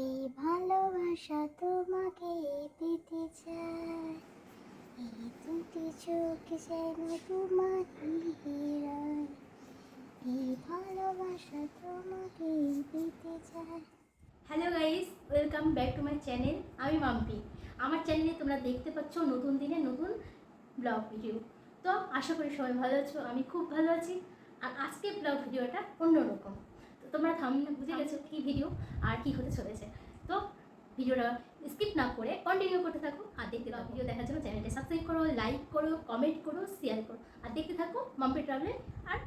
এই ভালোবাসা তোমাকে দিতে চাই। এই দুটি চোখ যেন তোমার এই ভালোবাসা তোমাকে দিতে চাই। Hello guys welcome back to my channel আমি মাম্পি। আমার চ্যানেলে তোমরা দেখতে পাচ্ছ নতুন দিনে নতুন ব্লগ ভিডিও তো আশা করি সবাই ভালো আছো, আমি খুব ভালো আছি। আর আজকে ব্লগ ভিডিওটা অন্যরকম। তোমরা থামনে বুঝে গেছো কী ভিডিও আর কি হতে চলেছে। তো ভিডিওটা স্কিপ না করে কন্টিনিউ করতে থাকো আর দেখতে থাকো। ভিডিও দেখার জন্য চ্যানেলটা সাবস্ক্রাইব করো লাইক করো কমেন্ট করো শেয়ার করো। আর দেখতে থাকো মাম্পি ট্রাভেল আর।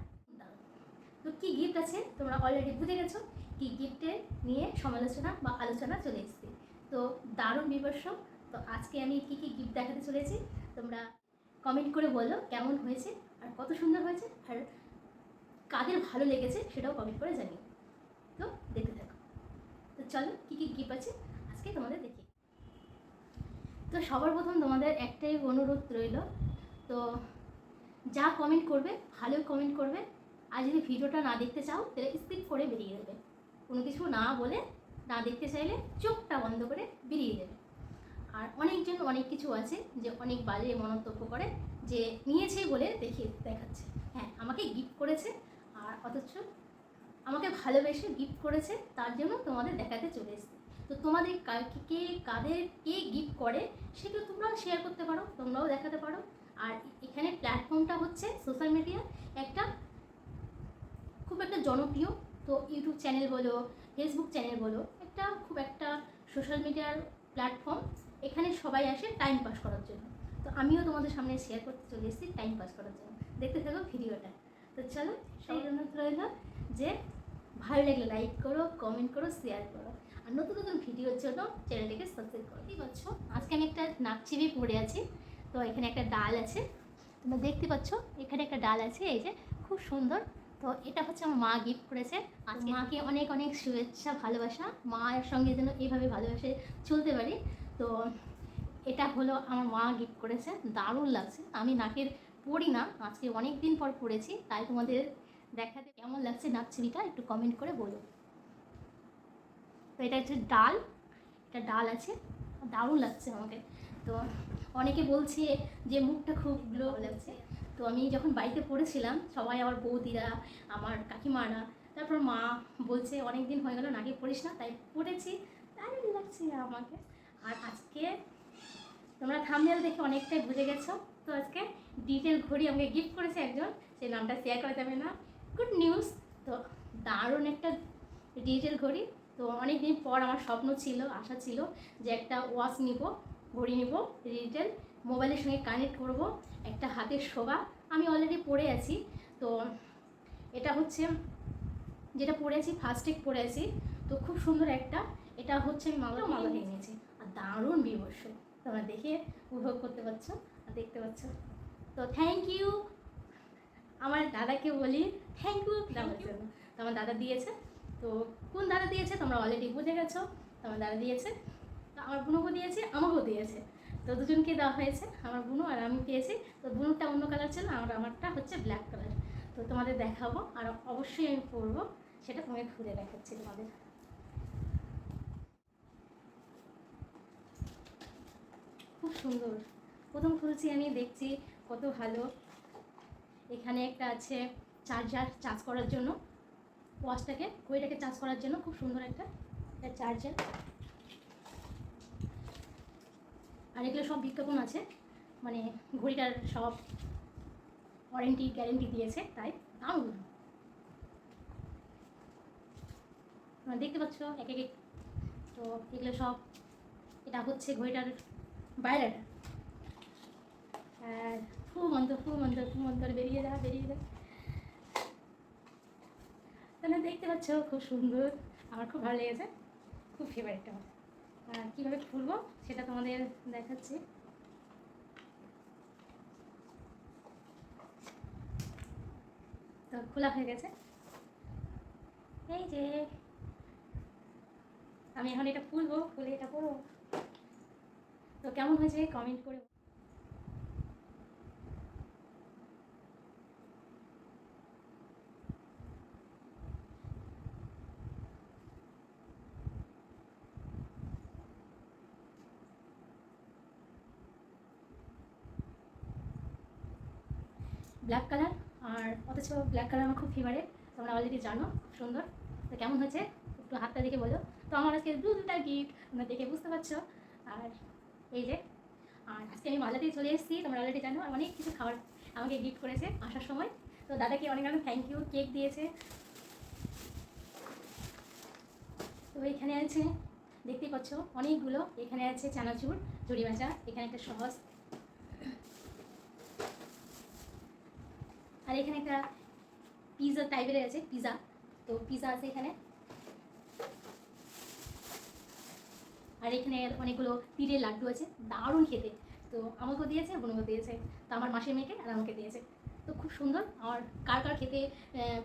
তো কী গিফট আছে তোমরা অলরেডি বুঝে গেছো? কি গিফটে নিয়ে সমালোচনা বা আলোচনা চলে এসেছে। তো দারুণ বিবর্ষ তো আজকে আমি কি কি গিফট দেখাতে চলেছি তোমরা কমেন্ট করে বলো কেমন হয়েছে আর কত সুন্দর হয়েছে আর কাদের ভালো লেগেছে সেটাও কমেন্ট করে জানিও। তো দেখতে থাকো। তো চলো, কী কী গিফট আছে? আজকে তোমাদের দেখি তো সবার প্রথম তোমাদের একটাই অনুরোধ রইল। তো যা কমেন্ট করবে, ভালো কমেন্ট করবে। আর যদি ভিডিওটা না দেখতে চাও, তাহলে স্কিপ করে বেরিয়ে দেবে কোনো কিছু না বলে, না দেখতে চাইলে চোখটা বন্ধ করে বেরিয়ে দেবে আর অনেকজন অনেক কিছু আছে যে অনেক বাজে মন্তব্য করে, যে নিয়েছে বলে দেখিয়ে দেখাচ্ছে। হ্যাঁ আমাকে গিফট করেছে। আর অথচ আমাকে ভালোবেসে গিফট করেছে তার জন্য তোমাদের দেখাতে চলে এসেছে। তো তোমাদের কা- কে কাদের কে গিফট করে সেগুলো তোমরাও শেয়ার করতে পারো তোমরাও দেখাতে পারো। আর এখানে প্ল্যাটফর্মটা হচ্ছে সোশ্যাল মিডিয়া একটা খুব একটা জনপ্রিয় তো ইউটিউব চ্যানেল বলো ফেসবুক চ্যানেল বলো একটা খুব একটা সোশ্যাল মিডিয়ার প্ল্যাটফর্ম এখানে সবাই আসে টাইম পাস করার জন্য। তো আমিও তোমাদের সামনে শেয়ার করতে চলে এসেছি টাইম পাস করার জন্য। দেখতে থাকো ভিডিওটা তো চলো সেই জন্য রইল যে ভালো লাগলে লাইক করো কমেন্ট করো শেয়ার করো। আর নতুন নতুন ভিডিওর জন্য চ্যানেলটিকে সাবস্ক্রাইব করো ঠিক পাচ্ছ আজকে আমি একটা নাকচিবি পরে আছি। তো এখানে একটা ডাল আছে। তোমরা দেখতে পাচ্ছ এখানে একটা ডাল আছে এই যে খুব সুন্দর। তো এটা হচ্ছে আমার মা গিফট করেছে। আজকে মাকে অনেক অনেক শুভেচ্ছা ভালোবাসা। মায়ের সঙ্গে যেন এইভাবে ভালোবাসে চলতে পারি। তো এটা হলো আমার মা গিফট করেছে। দারুণ লাগছে। আমি নাকের পড়ি না। আজকে অনেক দিন পর পড়েছি তাই তোমাদের দেখাতে কেমন লাগছে নাকছিবিটা একটু কমেন্ট করে বলো। তো এটা হচ্ছে ডাল, এটা ডাল আছে, দারুণ লাগছে আমাকে। তো অনেকে বলছে যে মুখটা খুব গ্লো লাগছে। তো আমি যখন বাড়িতে পড়েছিলাম, সবাই আমার বৌদিরা, আমার কাকিমারা, তারপর মা বলছে অনেক দিন হয়ে গেল, নাকি পড়িস না। তাই পড়েছি, দারুণ লাগছে আমাকে। আর আজকে তোমরা থামনেল দেখে অনেকটাই বুঝে গেছো। তো আজকে ডিটেল ঘড়ি আমাকে গিফট করেছে একজন সেই নামটা শেয়ার করা যাবে না। গুড নিউজ তো দারুণ একটা ডিজিটাল ঘড়ি। তো অনেক দিন পর আমার স্বপ্ন ছিল, আশা ছিল যে একটা ওয়াচ নিব, ঘড়ি নিব ডিজিটাল মোবাইলের সঙ্গে কানেক্ট করব, একটা হাতের শোভা। আমি অলরেডি পরে আছি। তো এটা হচ্ছে, যেটা পরে আছি ফার্স্ট টেক পরে আছি। তো খুব সুন্দর একটা, এটা হচ্ছে আমি মালা মালা হয়ে নিয়েছি। আর দারুণ বিবর্ষ তোমরা দেখে উপভোগ করতে পারছ আর দেখতে পাচ্ছ। তো থ্যাংক ইউ আমার দাদাকে বলি থ্যাংক ইউ দেওয়ার জন্য তো আমার দাদা দিয়েছে। তো কোন দাদা দিয়েছে? তোমরা অলরেডি বুঝে গেছো তো আমার দাদা দিয়েছে। তো আমার বুনুকে দিয়েছে আমাকেও দিয়েছে। তো দুজনকে দেওয়া হয়েছে আমার বুনু আর আমি পেয়েছি। তো বুনুরটা অন্য কালার ছিল আর আমারটা হচ্ছে ব্ল্যাক কালার তো তোমাদের দেখাবো আর অবশ্যই আমি পরবো সেটা তোমাকে ঘুরে দেখাচ্ছি তোমাদের। খুব সুন্দর। প্রথম খুলছি আমি দেখছি কত ভালো। এখানে একটা আছে চার্জার চার্জ করার জন্য। ওয়াচটাকে ঘড়িটাকে চার্জ করার জন্য খুব সুন্দর একটা চার্জার আর এগুলো সব বিজ্ঞাপন আছে মানে ঘড়িটার সব ওয়ারেন্টি গ্যারেন্টি দিয়েছে, তাই দারুণ। দেখতে পাচ্ছ এক এক। তো এগুলো সব, এটা হচ্ছে ঘড়িটার বাইরেটা। মন্তর বেরিয়ে তাহলে দেখতে পাচ্ছ, খুব সুন্দর। আমার খুব ভালো লেগেছে। খুব ফেভারিট আর কীভাবে খুলবো সেটা তোমাদের দেখাচ্ছি। তো খোলা হয়ে গেছে। এই যে, আমি এখন এটা খুলবো, খুলে এটা পরবো তো কেমন হয়েছে কমেন্ট করে ব্ল্যাক কালার আর অথচ ব্ল্যাক কালার আমার খুব ফেভারিট তোমরা অলরেডি জানো সুন্দর। তো কেমন হয়েছে? একটু হাতটা দেখে বলো। তো আমার আজকে দু দুটা গিফট তোমরা দেখে বুঝতে পারছ। আর এই যে, আর আজকে আমি মালাতেই চলে এসেছি, তোমরা অলরেডি জানো, আর অনেক কিছু খাবার আমাকে গিফট করেছে আসার সময়। তো দাদাকে অনেক অনেক থ্যাংক ইউ কেক দিয়েছে। তো এখানে আছে, দেখতেই পাচ্ছ, অনেকগুলো। এখানে আছে চানাচুর ঝুড়ি ভাজা এখানে একটা সস আর এখানে একটা পিৎজা টাইপের আছে পিৎজা তো পিৎজা আছে এখানে। আর এখানে অনেকগুলো তীরের লাড্ডু আছে, দারুণ খেতে। তো আমাকেও দিয়েছে, বোনকেও দিয়েছে। তো আমার মাসির মেয়েকে আর আমাকে দিয়েছে। তো খুব সুন্দর। আর কার কার খেতে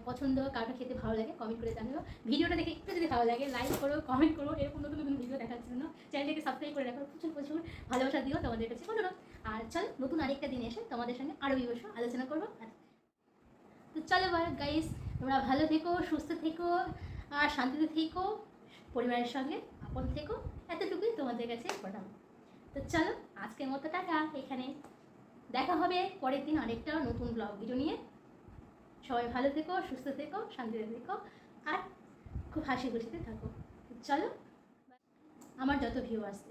পছন্দ, কার কার খেতে ভালো লাগে কমেন্ট করে জানিও। ভিডিওটা দেখে একটু যদি ভালো লাগে লাইক করো কমেন্ট করো। এরকম নতুন নতুন ভিডিও দেখার জন্য চ্যানেলটাকে সাবস্ক্রাইব করে রাখো। প্রচুর প্রচুর ভালোবাসা দিও তোমাদের কাছে। অনুরোধ আর চল, নতুন আরেকটা দিন এসে তোমাদের সঙ্গে আরও বিবস আলোচনা করব। আর তো চলো গাইস তোমরা ভালো থেকো, সুস্থ থেকো, আর শান্তিতে থেকো, পরিবারের সঙ্গে আপন থেকো। এতটুকুই তোমাদের কাছে প্রণাম। তো চলো, আজকের মতো টাকা এখানে। দেখা হবে পরের দিন আরেকটা নতুন ব্লগ ভিডিও নিয়ে। সবাই ভালো থেকো, সুস্থ থেকো, শান্তিতে থেকো, আর খুব হাসি খুশিতে থাকো। চলো, আমার যত ভিউ আসছে